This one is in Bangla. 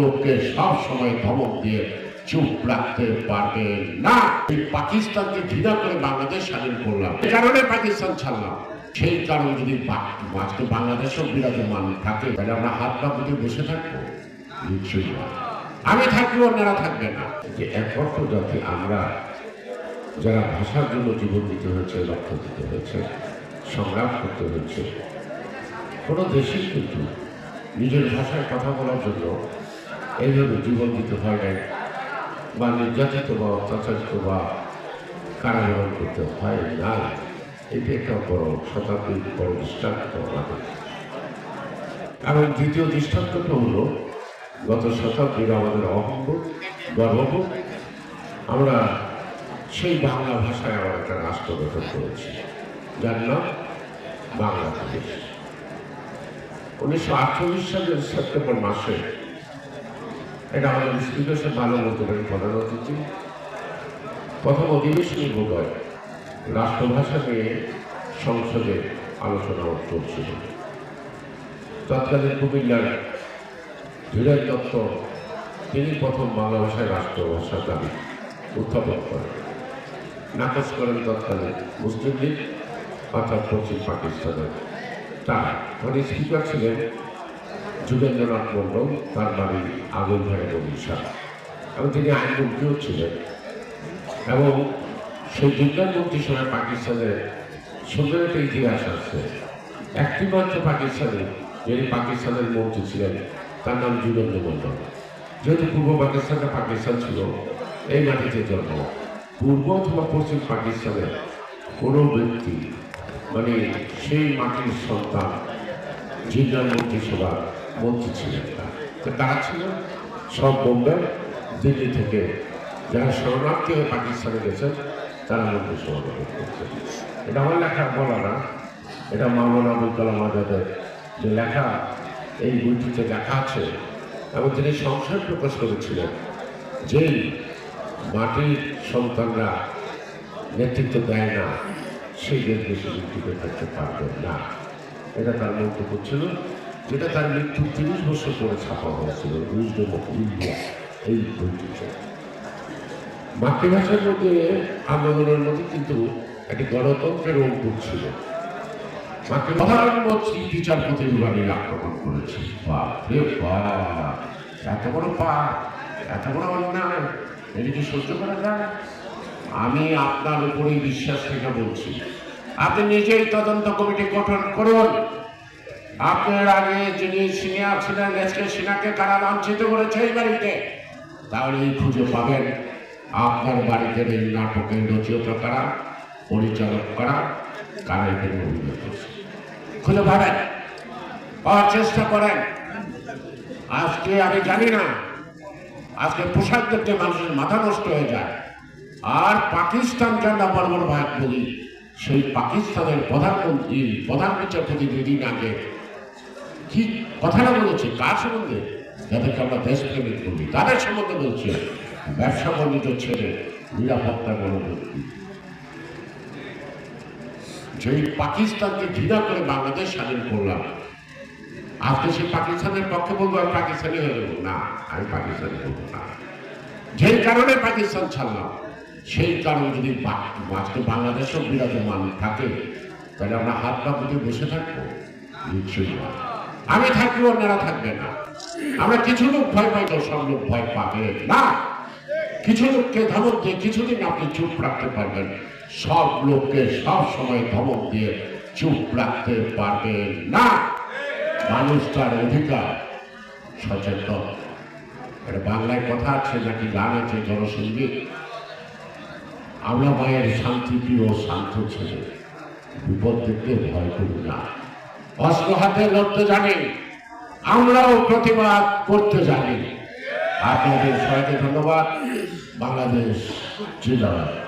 লোককে সব সময় ধমক দিয়ে চুপ রাখতে পারবে না। এই পাকিস্তানকে ঘৃণা করে বাংলাদেশ স্বাধীন করলাম। এই কারণে পাকিস্তান ছাড়লাম। সেই কারণে যদি আজকে বাংলাদেশেও বিরাজমান থাকে, তাহলে আমরা হাত পা গুটিয়ে বসে থাকব? নিশ্চয়ই। আমি থাকব অন্যরা থাকবে না। যে একমাত্র যাতে আমরা যারা ভাষার জন্য জীবন দিতে হয়েছে লক্ষ্য দিতে হয়েছে, সংগ্রাম করতে হয়েছে, কোনো দেশেই কিন্তু নিজের ভাষায় কথা বলার জন্য এইভাবে জীবন দিতে বা নির্যাতিত বা অত্যাচারিত বা কারাগারণ করতে হয় না। এটি একটা বড় শতাব্দীর বড় দৃষ্টান্ত আমাদের। এবং দ্বিতীয় দৃষ্টান্তটা হলো, গত শতাব্দীর আমাদের অহংবোধ গর্ববোধ আমরা সেই বাংলা ভাষায় আমরা একটা রাষ্ট্র গঠন করেছি, যার নাম বাংলাদেশ। উনিশশো আটচল্লিশ সালের সেপ্টেম্বর মাসে এটা আমাদের স্পিকার ভালো বলতে পারি প্রধান অতিথি প্রথম অধিবেশনে বোধ হয় রাষ্ট্রভাষা নিয়ে সংসদে আলোচনা চলছিল তৎকালীন কুমিল্লার ধীরেন দত্ত, তিনি প্রথম বাংলা ভাষায় রাষ্ট্রভাষার দাবি উত্থাপন করেন। নাকচ করেন তৎকালীন মুসলিম লীগ, অর্থাৎ পশ্চিম পাকিস্তানের তারা। মানে স্পিকার ছিলেন যুগেন্দ্রনাথ মণ্ডল তার বাড়ি আগুন ভাই উড়িষ্যা এবং তিনি আইনমন্ত্রীও ছিলেন। এবং সেই বিজ্ঞান মন্ত্রীর সময় পাকিস্তানের সুন্দর একটা ইতিহাস আছে। একটি মাত্র পাকিস্তানে যিনি পাকিস্তানের মন্ত্রী ছিলেন, তার নাম যুগেন্দ্র মণ্ডল যেহেতু পূর্ব পাকিস্তানটা পাকিস্তান ছিল, এই মাটিতে জন্ম। পূর্ব অথবা পশ্চিম পাকিস্তানে কোনো ব্যক্তি মানে সেই মাটির সন্তান জিল্লার মন্ত্রিসভা মন্ত্রী ছিলেন তো তারা ছিল, সব বোম্বে দিল্লি থেকে যারা শরণার্থী হয়ে পাকিস্তানে গেছেন, তারা মন্ত্রিসভা গঠন করছেন এটা আমার লেখা বলা না, এটা মামুন আবুল কালাম আজাদের যে লেখা, এই বইটিতে লেখা আছে, এবং তিনি সংসার প্রকাশ করেছিলেন যেই মাটির সন্তানরা নেতৃত্ব দেয় না, সেই দেশ বেশি টিকে থাকতে পারবেন না। এটা তার মন্তব্য ছিল। যেটা তার মৃত্যু তিরিশ বছর পরে ছাপা হয়েছিল এই বইটিতে মাতৃভাষার মধ্যে আন্দোলনের মধ্যে কিন্তু একটি গণতন্ত্রের অঙ্কুর ছিল। প্রধানমন্ত্রী বিচারপতি বিভাগের আক্রমণ করেছে। বাপ রে বাপ, এত বড় পাপ, এত বড় অন্যায়, এটা কি সহ্য করা যায়? আমি আপনার উপরেই বিশ্বাস থেকে বলছি, আপনি নিজেই তদন্ত কমিটি গঠন করুন। আপনার আগে যিনি সিনিয়র ছিলেন, এস কে সিনহাকে কারা লাঞ্ছিত করেছে এই বাড়িতে। তাহলেই খুঁজে পাবেন আপনার বাড়িতে এই নাটকের রচয়িতা কারা পরিচালক কারা কারা এখানে অভিনয় খুঁজে পাবেন চেষ্টা করেন। আজকে আমি জানি না, আজকে পোশাক দেখতে মানুষের মাথা নষ্ট হয়ে যায়। আর পাকিস্তানকে আমরা বড় বড় ভাগ বলি সেই পাকিস্তানের প্রধানমন্ত্রী, প্রধান বিচারপতি দুদিন আগে কি কথাটা বলেছে। কার সম্বন্ধে? যাদেরকে আমরা দেশপ্রেমিক বলি, তাদের সম্বন্ধে বলছি। ব্যবসা বাণিজ্য ছেলে নিরাপত্তা গণমন্ত্রী যেই পাকিস্তানকে ঘৃণা করে বাংলাদেশ স্বাধীন করলাম, আজকে সেই পাকিস্তানের পক্ষে বলব আমি পাকিস্তানি হয়ে যাব। না, আমি পাকিস্তানি হব না। যেই কারণে পাকিস্তান ছাড়লাম, সেই কারণ যদি আজকে বাংলাদেশেও বিরাজমান থাকে, তাহলে আমরা হাত পা বসে থাকব। নিশ্চয়ই। আমি থাকব অন্যরা থাকবে না। আমরা কিছু লোক ভয় পাই তো সব লোক ভয় পাবে না। কিছু লোককে ধমক দিয়ে কিছুদিন আপনি চুপ রাখতে পারবেন। সব লোককে সব সময় ধমক দিয়ে চুপ রাখতে পারবেন না। মানুষ তার অধিকার সচেতন। বাংলায় কথা আছে নাকি গান আছে জনসঙ্গীত আমরা মায়ের শান্তিপ্রিয় শান্ত ছেলে। বিপদ দেখতে ভয় করি না। অস্ত্র হাতে লড়তে জানি আমরাও প্রতিবাদ করতে জানি। আপনাদের সবাইকে ধন্যবাদ। বাংলাদেশ জিন্দাবাদ।